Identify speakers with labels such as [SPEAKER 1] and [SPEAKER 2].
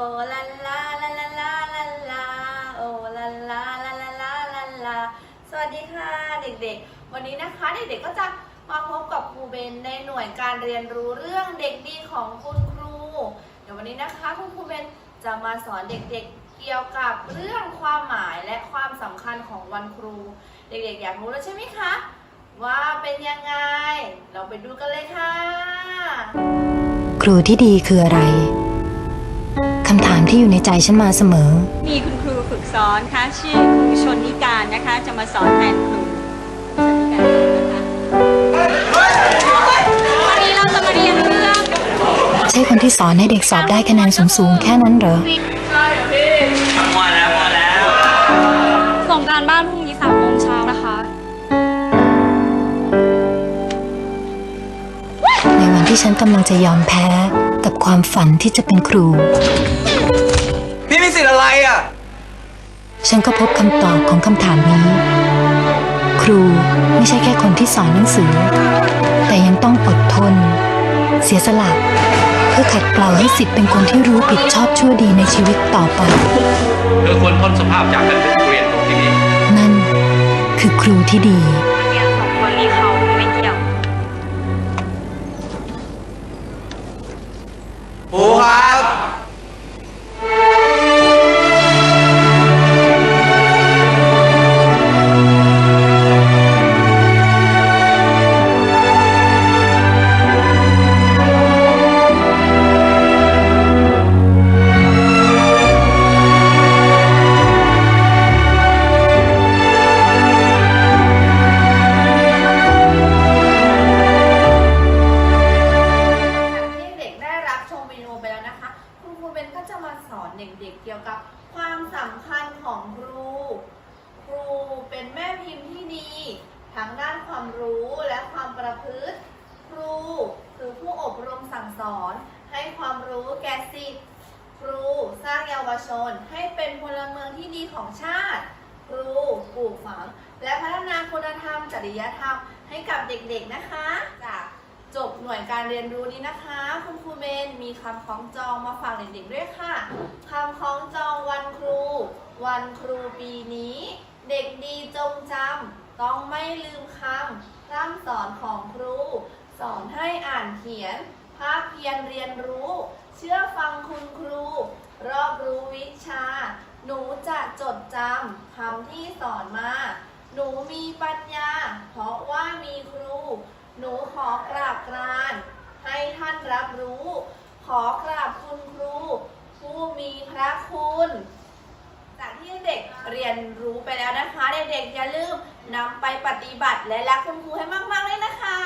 [SPEAKER 1] ลาลาลาลาลาลาลาโอลาลาลาลาลาลาลาสวัสดีค่ะเด็กๆ วันนี้นะคะเด็กๆก็จะมาพบกับครูเบนในหน่วยการเรียนรู้เรื่องเด็กดีของคุณครู เดี๋ยววันนี้นะคะคุณครูเบนจะมาสอนเด็กๆ เกี่ยวกับเรื่องความหมายและความสำคัญของวันครู เด็กๆ อยากรู้แล้วใช่ไหมคะว่าเป็นยังไง เราไปดูกันเลยค่ะ
[SPEAKER 2] ครูที่ดีคืออะไร คำถามที่อยู่ในใจฉันมาเสมอ
[SPEAKER 3] มีคุณครูฝึกสอนค่ะชื่อครูชนนิการนะคะ จะมาสอนแทนครูชนนิการนะคะวันนี้เราจะมาเรียนเรื่อง
[SPEAKER 2] ใช่คนที่สอนให้เด็กสอบได้คะแนนสูงๆ แค่นั้นเหรอ
[SPEAKER 4] พอแล้วพอแล้ว
[SPEAKER 5] ส่งการบ้านพรุ่งนี้สามโมงเช้านะคะ
[SPEAKER 2] ในวันที่ฉันกำลังจะยอมแพ้กับความฝันที่จะเป็นครู
[SPEAKER 4] พี่มีสิทธิ์ อะไรอะ
[SPEAKER 2] ฉันก็พบคำตอบของคำถามนี้ ครูไม่ใช่แค่คนที่สอนหนังสือ แต่ยังต้องอดทน เสียสละเพื่อขัดเกลาให้สิทธิ์เป็นคนที่รู้ผิดชอบชั่วดีในชีวิตต่อไป
[SPEAKER 6] เธอควรพ้นสภาพจากการเป็นนักเรียนของที่นี่
[SPEAKER 2] นั่นคือครูที่ดี
[SPEAKER 5] เด็
[SPEAKER 1] กๆ เกี่ยวกับความสำคัญของครู ครูเป็นแม่พิมพ์ที่ดีทั้งด้านความรู้และความประพฤติ ครูคือผู้อบรมสั่งสอน ให้ความรู้แก่สิทธิ์ครูสร้างเยาวชนให้เป็นพลเมืองที่ดีของชาติ ครูปลูกฝัง และพัฒนาคุณธรรมจริยธรรมให้กับเด็กๆนะคะจาก จบหน่วยการเรียนรู้นี้นะคะ คุณครูเบนมีคำคล้องจองมาฝากเด็กๆด้วยค่ะคำคล้องจองวันครู วันครูปีนี้ เด็กดีจงจำต้องไม่ลืมคำร่ำสอนของครู สอนให้อ่านเขียน ภาคเพียรเรียนรู้ เชื่อฟังคุณครู รอบรู้วิชา หนูจะจดจำคำที่สอนมา หนูมีปัญญา เพราะว่ามีครู หนูขอกราบกรานให้ท่านรับรู้ ขอกราบคุณครู ผู้มีพระคุณ จากที่เด็กเรียนรู้ไปแล้วนะคะ เด็กๆอย่าลืมนำไปปฏิบัติและรักคุณครูให้มากๆเลยนะคะ